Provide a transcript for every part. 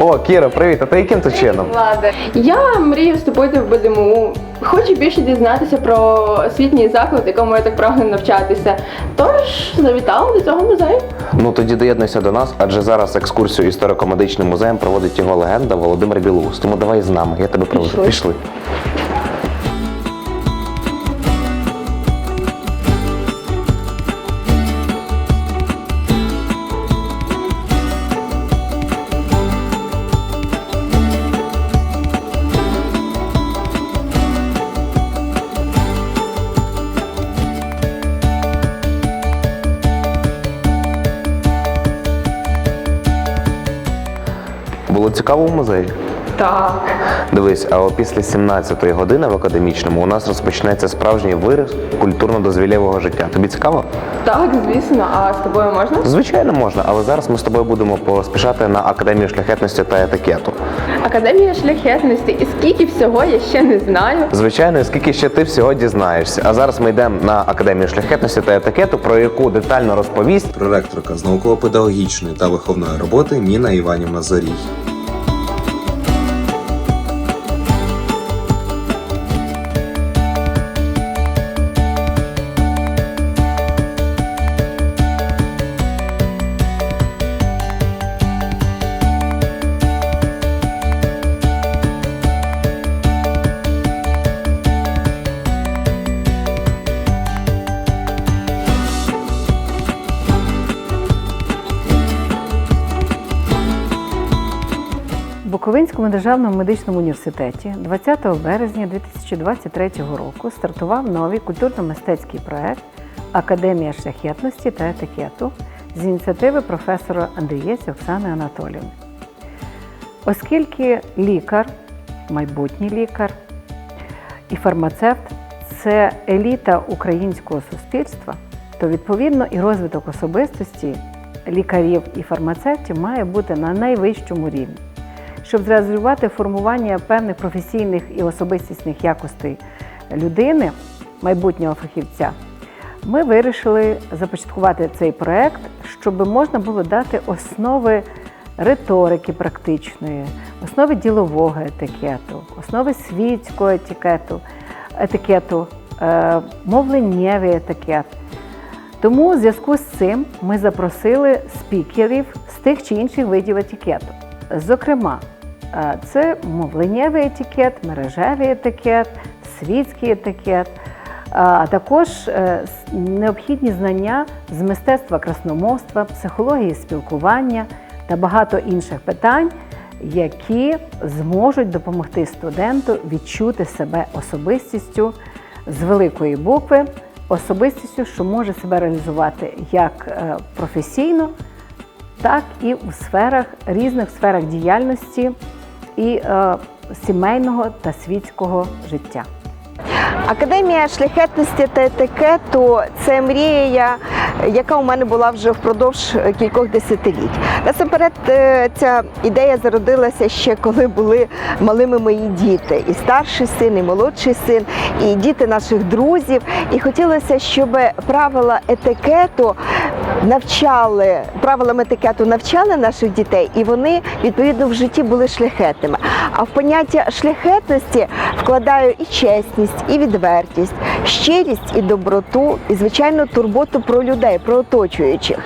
О, Кіра, привіт, а ти яким то чином? Влада. Я мрію вступити в БДМУ. Хочу більше дізнатися про освітній заклад, якому я так прагну навчатися. Тож завітала до цього музею. Ну тоді доєднуйся до нас, адже зараз екскурсію історико-медичним музеєм проводить його легенда Володимир Білоус. Тому давай з нами, я тебе проведу. Пішли. Пішли. Було цікаво в музеї? Так. Дивись, а о після 17-ї години в академічному у нас розпочнеться справжній вираз культурно-дозвілєвого життя. Тобі цікаво? Так, звісно, а з тобою можна? Звичайно, можна, але зараз ми з тобою будемо поспішати на академію шляхетності та етикету. Академія шляхетності. І скільки всього я ще не знаю. Звичайно, і скільки ще ти всього дізнаєшся. А зараз ми йдемо на академію шляхетності та етикету, про яку детально розповість проректорка з науково-педагогічної та виховної роботи Ніна Іванівна Зорій. Буковинському державному медичному університеті 20 березня 2023 року стартував новий культурно-мистецький проект Академія шляхетності та етикету з ініціативи професора Андрієць Оксани Анатоліївни. Оскільки лікар, майбутній лікар і фармацевт це еліта українського суспільства, то відповідно і розвиток особистості лікарів і фармацевтів має бути на найвищому рівні. Щоб зреалізувати формування певних професійних і особистісних якостей людини, майбутнього фахівця, ми вирішили започаткувати цей проект, щоб можна було дати основи риторики практичної, основи ділового етикету, основи світського етикету, етикету, е, мовленнєвий етикет. Тому в зв'язку з цим ми запросили спікерів з тих чи інших видів етикету. Зокрема, це мовленнєвий етикет, мережевий етикет, світський етикет, а також е, необхідні знання з мистецтва красномовства, психології спілкування та багато інших питань, які зможуть допомогти студенту відчути себе особистістю з великої букви, особистістю, що може себе реалізувати як е, професійно, так і у сферах різних сферах діяльності і е, сімейного та світського життя. Академія шляхетності та етикету це мрія, яка у мене була вже впродовж кількох десятиліть. Насамперед, е, ця ідея зародилася ще коли були малими мої діти, і старший син, і молодший син, і діти наших друзів. І хотілося, щоб правила етикету навчали правилам етикету навчали наших дітей, і вони відповідно в житті були шляхетними. А в поняття шляхетності вкладаю і чесність, і відвертість, щирість і доброту, і звичайно турботу про людей, про оточуючих.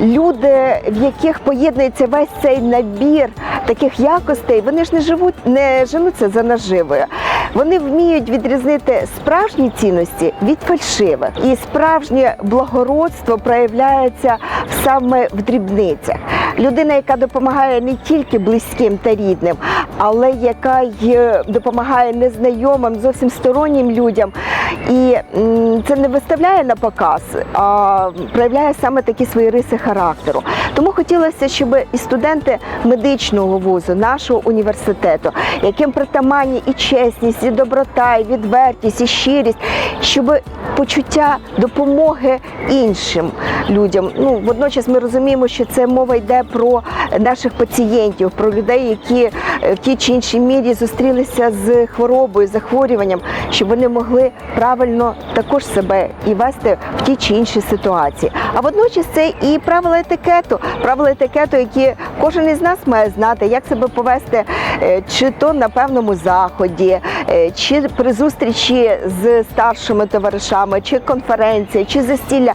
Люди, в яких поєднується весь цей набір таких якостей, вони ж не живуть, не женуться за наживою. Вони вміють відрізнити справжні цінності від фальшивих. І справжнє благородство проявляється саме в дрібницях. Людина, яка допомагає не тільки близьким та рідним, але яка й е, допомагає незнайомим, зовсім стороннім людям. І це не виставляє на показ, а проявляє саме такі свої риси характеру. Тому хотілося, щоб і студенти медичного вузу, нашого університету, яким притаманні і чесність, і доброта, і відвертість, і щирість, щоб почуття допомоги іншим людям. Ну водночас ми розуміємо, що це мова йде про наших пацієнтів, про людей, які в тій чи іншій мірі зустрілися з хворобою, захворюванням, щоб вони могли правильно також себе і вести в тій чи іншій ситуації. А водночас це і правила етикету, правила етикету, які кожен із нас має знати, як себе повести, е, чи то на певному заході, е, чи при зустрічі з старшими товаришами, чи конференція, чи застілля,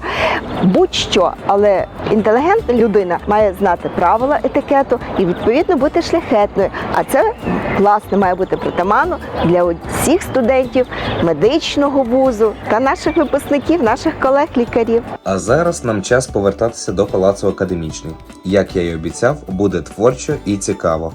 будь-що, але інтелігентна людина має знати правила етикету і відповідно бути шляхетною. А це власне має бути притаманно для усіх студентів медичного вузу та наших випускників, наших колег-лікарів. А зараз нам час повертатися до палацу академічний. Як я й обіцяв, буде творчо і цікаво.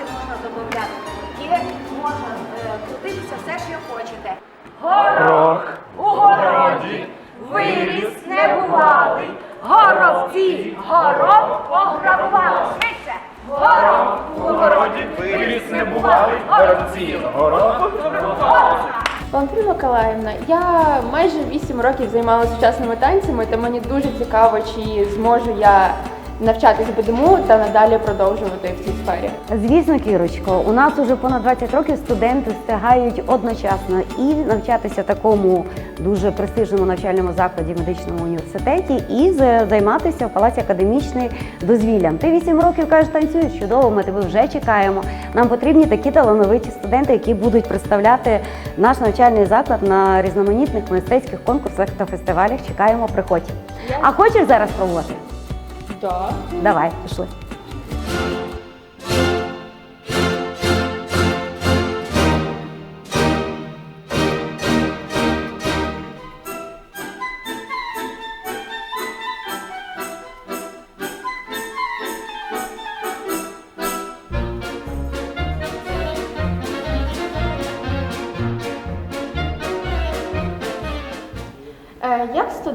Танцювати, можна додати руки, можна е, крутитися все, що хочете. Горох у городі, виріс небувалий, горобці, горох пограбували. Швидше! Горох у городі, виріс небувалий, горобці, горох Валентина Миколаївна, я майже 8 років займалася сучасними танцями, та мені дуже цікаво, чи зможу я навчатись БДМУ та надалі продовжувати в цій сфері. Звісно, Кірочко, у нас уже понад 20 років студенти встигають одночасно і навчатися такому дуже престижному навчальному закладі в медичному університеті, і займатися в палаці академічний дозвіллям. Ти 8 років кажеш, танцюєш чудово. Ми тебе вже чекаємо. Нам потрібні такі талановиті студенти, які будуть представляти наш навчальний заклад на різноманітних мистецьких конкурсах та фестивалях. Чекаємо, приходь. А хочеш зараз пробувати? Так. Давай, пішли.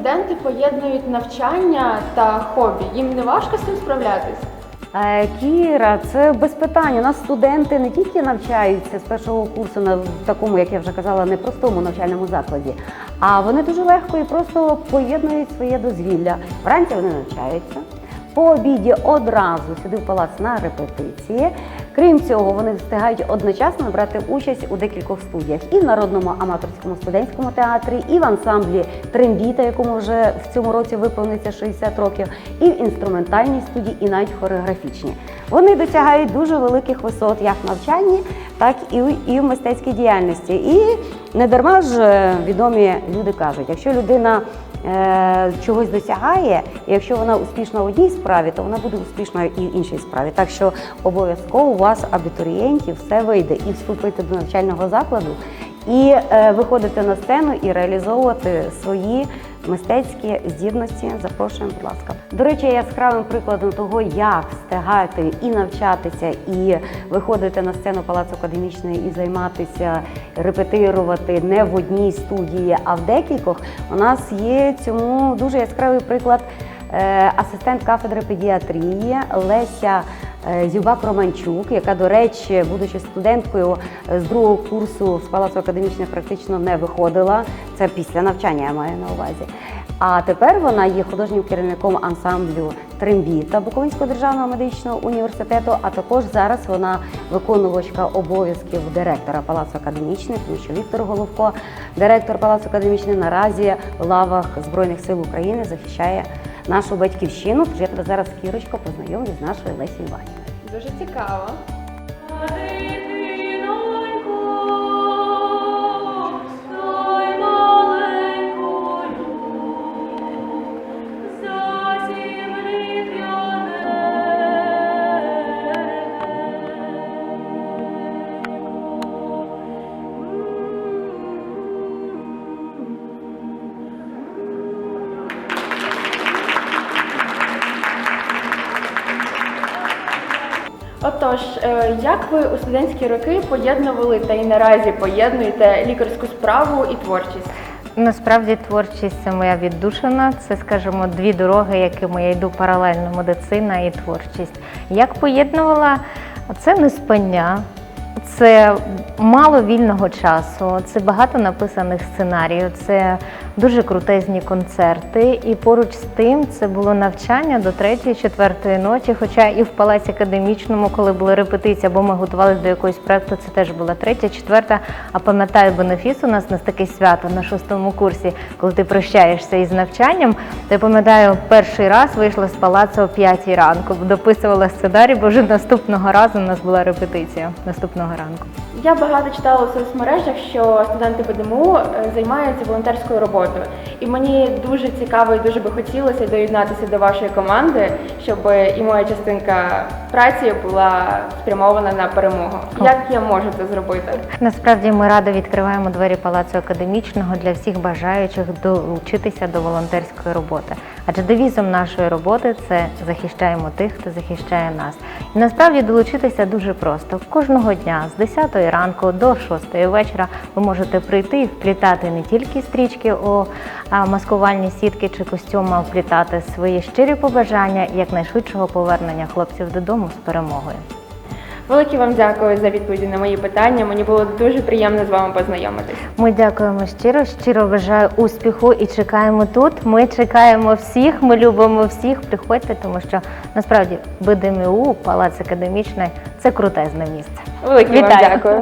Студенти поєднують навчання та хобі? Їм не важко з цим справлятись? Кіра, це без питань. У нас студенти не тільки навчаються з першого курсу на такому, як я вже казала, непростому навчальному закладі, а вони дуже легко і просто поєднують своє дозвілля. Вранці вони навчаються. По обіді одразу сюди в палац на репетиції. Крім цього, вони встигають одночасно брати участь у декількох студіях і в народному аматорському студентському театрі, і в ансамблі трембіта, якому вже в цьому році виповниться 60 років, і в інструментальній студії, і навіть хореографічні. Вони досягають дуже великих висот як в навчанні, так і в, мистецькій діяльності. І не дарма ж е, відомі люди кажуть, якщо людина чогось досягає, і якщо вона успішна в одній справі, то вона буде успішною і в іншій справі. Так що обов'язково у вас, абітурієнтів, все вийде і вступити до навчального закладу, і е, виходити на сцену і реалізовувати свої мистецькі здібності. Запрошуємо, будь ласка. До речі, яскравим прикладом того, як встигати і навчатися, і виходити на сцену Палацу академічної і займатися, репетирувати не в одній студії, а в декількох. У нас є цьому дуже яскравий приклад. Е, Асистент кафедри педіатрії Леся е, Зюбак Романчук, яка, до речі, будучи студенткою е, з другого курсу з палацу академічних, практично не виходила. Це після навчання я маю на увазі. А тепер вона є художнім керівником ансамблю Трембіта Буковинського державного медичного університету. А також зараз вона виконувачка обов'язків директора палацу академічних, тому що Віктор Головко, директор палацу академічних, наразі в лавах Збройних сил України захищає нашу батьківщину. Тож я тебе зараз Кірочко познайомлю з нашою Лесією Іванівною. Дуже цікаво. Отож, е, як ви у студентські роки поєднували та й наразі поєднуєте лікарську справу і творчість? Насправді творчість це моя віддушина. Це, скажімо, дві дороги, якими я йду паралельно медицина і творчість. Як поєднувала це не спання, це мало вільного часу, це багато написаних сценаріїв, це дуже крутезні концерти. І поруч з тим це було навчання до 3-4 ночі. Хоча і в палаці академічному, коли були репетиції, або ми готувалися до якогось проекту, це теж була третя, четверта. А пам'ятаю, бенефіс у нас на таке свято на шостому курсі, коли ти прощаєшся із навчанням. То я пам'ятаю, перший раз вийшла з палацу о 5 ранку, дописувала сценарій, бо вже наступного разу у нас була репетиція наступного ранку. Я багато читала у соцмережах, що студенти ПДМУ е, займаються волонтерською роботою. І мені дуже цікаво і дуже би хотілося доєднатися до вашої команди, щоб і моя частинка праці була спрямована на перемогу. Як я можу це зробити? Насправді ми радо відкриваємо двері палацу академічного для всіх бажаючих долучитися до волонтерської роботи. Адже девізом нашої роботи це захищаємо тих, хто захищає нас. І насправді долучитися дуже просто. Кожного дня з 10 ранку до 6 вечора ви можете прийти і вплітати не тільки стрічки у маскувальні сітки чи костюми, а вплітати свої щирі побажання якнайшвидшого повернення хлопців додому з перемогою. Велике вам дякую за відповіді на мої питання. Мені було дуже приємно з вами познайомитись. Ми дякуємо щиро, щиро бажаю успіху і чекаємо тут. Ми чекаємо всіх, ми любимо всіх. Приходьте, тому що насправді БДМУ, палац академічний це крутезне місце. Велике вам Вітаю. дякую.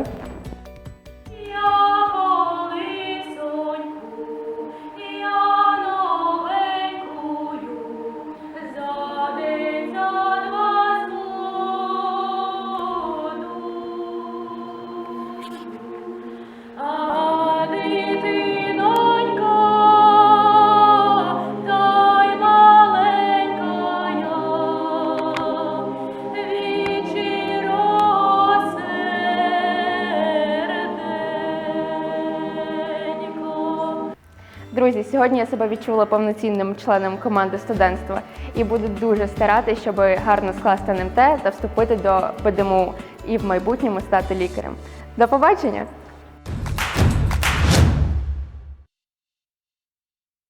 Друзі, сьогодні я себе відчула повноцінним членом команди студентства і буду дуже старатися, щоб гарно скласти НМТ та вступити до ПДМУ і в майбутньому стати лікарем. До побачення!